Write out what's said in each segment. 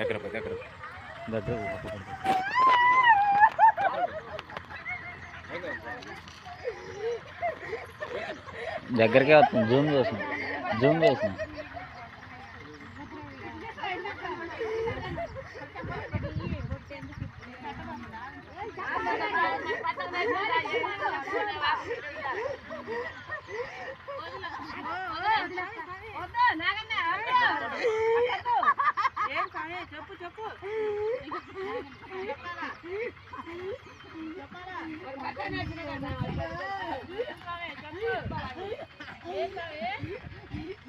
దగ్గర దగ్గర. దగ్గర దగ్గరకే వస్తుంది జూమ్ చేసిన జూమ్ చేసిన చెప్పు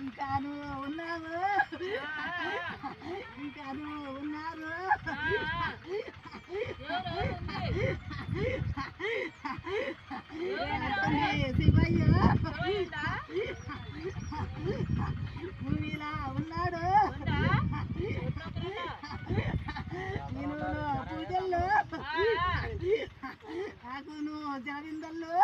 ఇంకా నువ్వు ఉన్నావు ఇంకా నువ్వు ఉన్నారు శివయ్య మూవీలా ఉన్నాడు నేను పూజల్లో నాకు నువ్వు జనవిందల్లో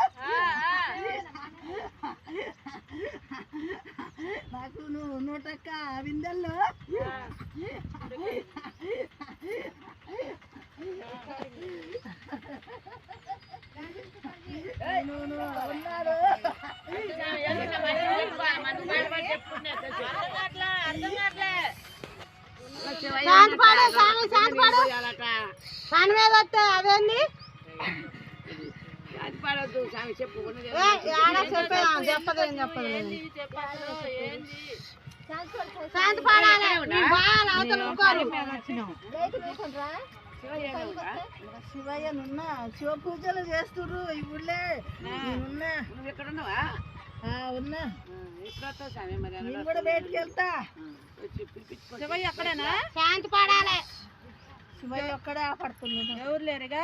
నాకు నువ్వు నూటక్క విందల్లో. ఉన్నాడు శాంతి పాడు స్వామి శాంతి పాడు. పని మీద వస్తే అదేంది? ఏ, ఆడ చెప్పేదా చెప్పదు ఏం చెప్పదు శాంతి పాడాలి. నీ బాగా అవతల ఊరుకోరు. శివయ్య నున్న శివ పూజలు చేస్తుర్రు ఈ ఊళ్ళే. నేనున్నా నువ్వు ఎక్కడ ఉన్నావా? ఆ, ఉన్నా. నేను కూడా బయటికి వెళ్తా శివయ్య అక్కడేనా శాంతి పాడాలి. శివయ్య ఒక్కడే ఆపడుతుంది ఎవరు లేరుగా?